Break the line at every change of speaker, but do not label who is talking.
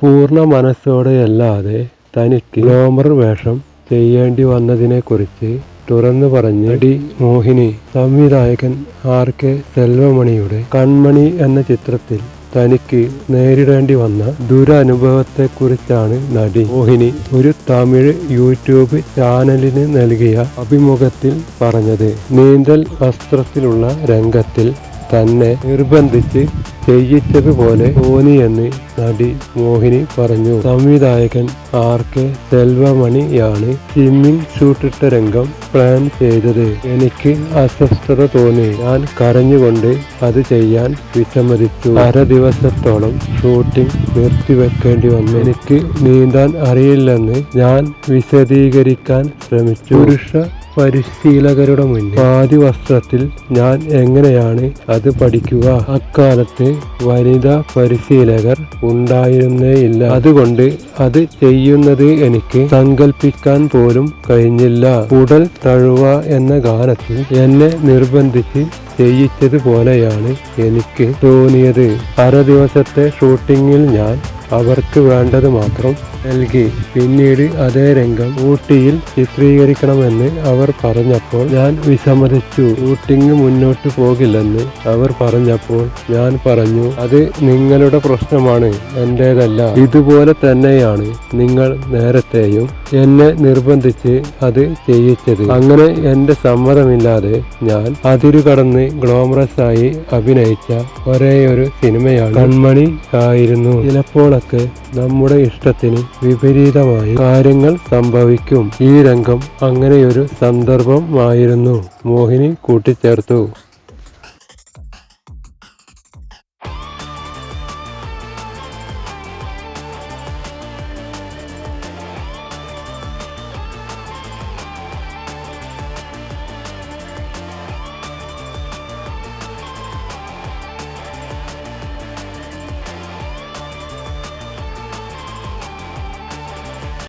പൂർണ മനസ്സോടെയല്ലാതെ തനിക്ക് ഗ്ലോമർ വേഷം ചെയ്യേണ്ടി വന്നതിനെക്കുറിച്ച് തുറന്നു പറഞ്ഞ് ഡി മോഹിനി സംവിധായകൻ ആർ കെ സെൽവമണിയുടെ കൺമണി എന്ന ചിത്രത്തിൽ തനിക്ക് നേരിടേണ്ടി വന്ന ദുരനുഭവത്തെക്കുറിച്ചാണ് നടി മോഹിനി ഒരു തമിഴ് യൂട്യൂബ് ചാനലിന് നൽകിയ അഭിമുഖത്തിൽ പറഞ്ഞത്. നീന്തൽ വസ്ത്രത്തിലുള്ള രംഗത്തിൽ തന്നെ നിർബന്ധിച്ച് ചെയ്യിച്ചതുപോലെ തോന്നിയെന്ന് നടി മോഹിനി പറഞ്ഞു. സംവിധായകൻ ആർ കെ സെൽവമണിയാണ് സ്വിമ്മിംഗ് ഷൂട്ടിട്ട രംഗം പ്ലാൻ ചെയ്തത്. എനിക്ക് അസ്വസ്ഥത തോന്നി. ഞാൻ കരഞ്ഞുകൊണ്ട് അത് ചെയ്യാൻ വിസമ്മതിച്ചു. അര ദിവസത്തോളം ഷൂട്ടിംഗ് നിർത്തിവെക്കേണ്ടി വന്നു. എനിക്ക് നീന്താൻ അറിയില്ലെന്ന് ഞാൻ വിശദീകരിക്കാൻ ശ്രമിച്ചു. പുരുഷ പരിശീലകരുടെ മുന്നിൽ. പാതി വസ്ത്രത്തിൽ ഞാൻ എങ്ങനെയാണ് അത് പഠിക്കുക? അക്കാലത്ത് വനിതാ പരിശീലകർ ഉണ്ടായിരുന്നേയില്ല. അതുകൊണ്ട് അത് ചെയ്യുന്നത് എനിക്ക് സങ്കല്പിക്കാൻ പോലും കഴിഞ്ഞില്ല. ഉടൽ തഴുവ എന്ന ഗാനത്തിൽ എന്നെ നിർബന്ധിച്ച് ചെയ്യിച്ചത് പോലെയാണ് എനിക്ക് തോന്നിയത്. അര ദിവസത്തെ ഷൂട്ടിങ്ങിൽ ഞാൻ അവർക്ക് വേണ്ടത് മാത്രം നൽകി. പിന്നീട് അതേ രംഗം ഊട്ടിയിൽ ചിത്രീകരിക്കണമെന്ന് അവർ പറഞ്ഞപ്പോൾ ഞാൻ വിസമ്മതിച്ചു. ഷൂട്ടിംഗ് മുന്നോട്ട് പോകില്ലെന്ന് അവർ പറഞ്ഞപ്പോൾ ഞാൻ പറഞ്ഞു അത് നിങ്ങളുടെ പ്രശ്നമാണ് എന്റേതല്ല. ഇതുപോലെ തന്നെയാണ് നിങ്ങൾ നേരത്തെയും എന്നെ നിർബന്ധിച്ച് അത് ചെയ്യിച്ചത്. അങ്ങനെ എന്റെ സമ്മതമില്ലാതെ ഞാൻ അതിരുകടന്ന് ഗ്ലോമറസ് ആയി അഭിനയിച്ച ഒരേയൊരു സിനിമയാണ് കൺമണി ആയിരുന്നു. ചിലപ്പോഴൊക്കെ നമ്മുടെ ഇഷ്ടത്തിന് വിപരീതമായി കാര്യങ്ങൾ സംഭവിക്കും. ഈ രംഗം അങ്ങനെയൊരു സന്ദർഭമായിരുന്നു. മോഹിനി കൂട്ടിച്ചേർത്തു.